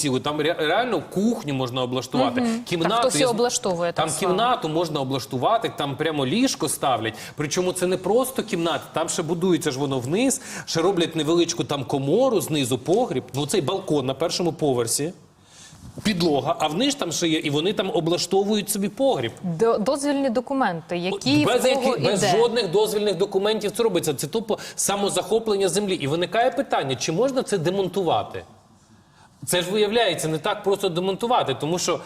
цілу. Там ре- реально кухню можна облаштувати. Кімнату Так хтось і я облаштовує, так Там само. кімнату можна облаштувати, там прямо ліжко ставлять. Причому це не просто кімната, там ще будується ж воно вниз, ще роблять невеличку там комору знизу, погріб. Ну цей балкон на першому поверсі. Підлога, а вниз там ще є, і вони там облаштовують собі погріб. До- Дозвільні документи, які без, в кого без іде. жодних дозвільних документів це робиться. Це тупо самозахоплення землі. І виникає питання, чи можна це демонтувати? Це ж виявляється не так просто демонтувати, тому що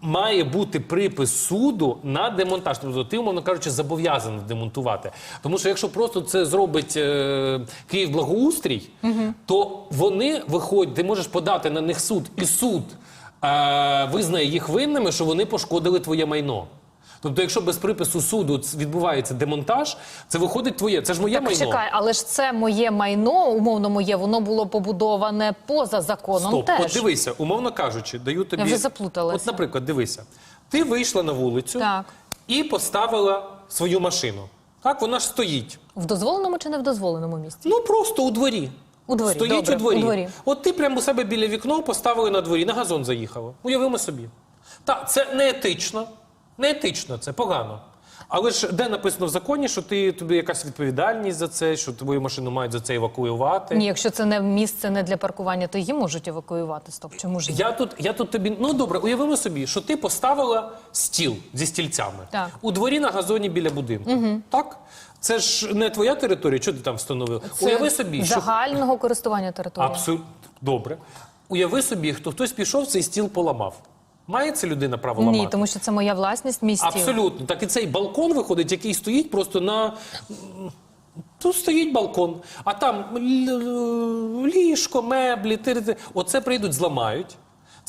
має бути припис суду на демонтаж. Тобто ти, умовно кажучи, зобов'язаний демонтувати. Тому що якщо просто це зробить е, Київ благоустрій, то вони виходять, ти можеш подати на них суд, і суд е, визнає їх винними, що вони пошкодили твоє майно. Тобто, якщо без припису суду відбувається демонтаж, це виходить твоє. Це ж моє Так, майно. чекай, але ж це моє майно, умовно моє, воно було побудоване поза законом Стоп, теж. от дивися, умовно кажучи, даю тобі. вже заплуталася. От, наприклад, дивися, ти вийшла на вулицю Так. і поставила свою машину. Так, вона ж стоїть. В дозволеному чи не в дозволеному місці? Ну просто у дворі. У дворі, Стоїть добре, у дворі. у дворі. От ти прямо у себе біля вікна поставили на дворі, на газон заїхала. Уявимо собі. Так, це не етично. Не етично, це погано. Але ж де написано в законі, що ти тобі якась відповідальність за це, що твою машину мають за це евакуювати? Ні, якщо це не місце не для паркування, то її можуть евакуювати. Стоп, чому ж ні? Я тут, я тут тобі. Ну добре, уявимо собі, що ти поставила стіл зі стільцями Так. у дворі на газоні біля будинку. Так? Це ж не твоя територія, що ти там встановив? Це Уяви собі, що загального користування території. абсолютно добре. Уяви собі, хто хтось пішов цей стіл поламав. Має це людина право ламати? Ні, тому що це моя власність мій стіл. Абсолютно. Так і цей балкон виходить, який стоїть просто на. Тут стоїть балкон, а там ліжко, меблі, тири. Оце прийдуть, зламають.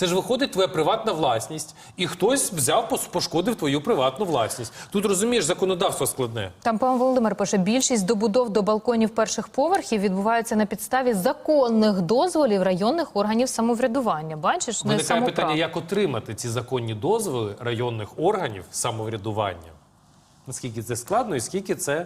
Це ж виходить твоя приватна власність, і хтось взяв, пошкодив твою приватну власність. Тут розумієш, законодавство складне. Там пан Володимир пише: більшість добудов до балконів перших поверхів відбуваються на підставі законних дозволів районних органів самоврядування. Бачиш, не Виникає самоправ. питання, як отримати ці законні дозволи районних органів самоврядування. Наскільки це складно і скільки це